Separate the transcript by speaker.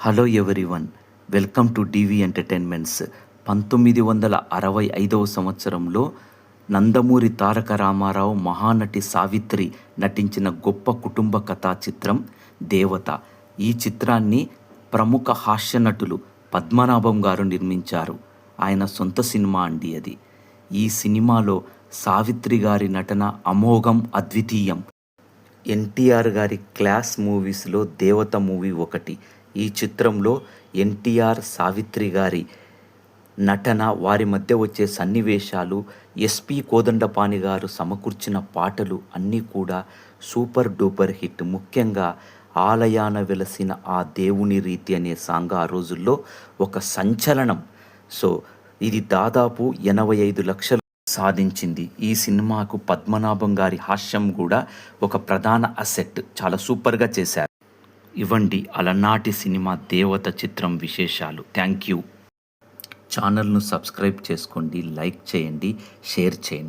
Speaker 1: Hello everyone welcome to DV entertainments పంతొమ్మిది వందల అరవై ఐదవ సంవత్సరంలో నందమూరి తారక రామారావు మహానటి సావిత్రి నటించిన గొప్ప కుటుంబ కథా చిత్రం దేవత. ఈ చిత్రాన్ని ప్రముఖ హాస్య నటులు పద్మనాభం గారు నిర్మించారు. ఆయన సొంత సినిమా అండి అది. ఈ సినిమాలో సావిత్రి గారి నటన అమోఘం అద్వితీయం. ఎన్టీఆర్ గారి క్లాస్ మూవీస్లో దేవత మూవీ ఒకటి. ఈ చిత్రంలో ఎన్టీఆర్ సావిత్రి గారి నటన వారి మధ్య వచ్చే సన్నివేశాలు ఎస్పి కోదండపాణి గారు సమకూర్చిన పాటలు అన్నీ కూడా సూపర్ డూపర్ హిట్. ముఖ్యంగా ఆలయాన వెలసిన ఆ దేవుని రీతి అనే సాంగ్ ఆ రోజుల్లో ఒక సంచలనం. సో ఇది దాదాపు ఎనభై ఐదు లక్షలు సాధించింది. ఈ సినిమాకు పద్మనాభం గారి హాస్యం కూడా ఒక ప్రధాన అసెట్. చాలా సూపర్గా చేశారు. ఇవ్వండి అలనాటి సినిమా దేవత చిత్రం విశేషాలు. Thank you. ఛానల్ను సబ్స్క్రైబ్ చేసుకోండి లైక్ చేయండి షేర్ చేయండి.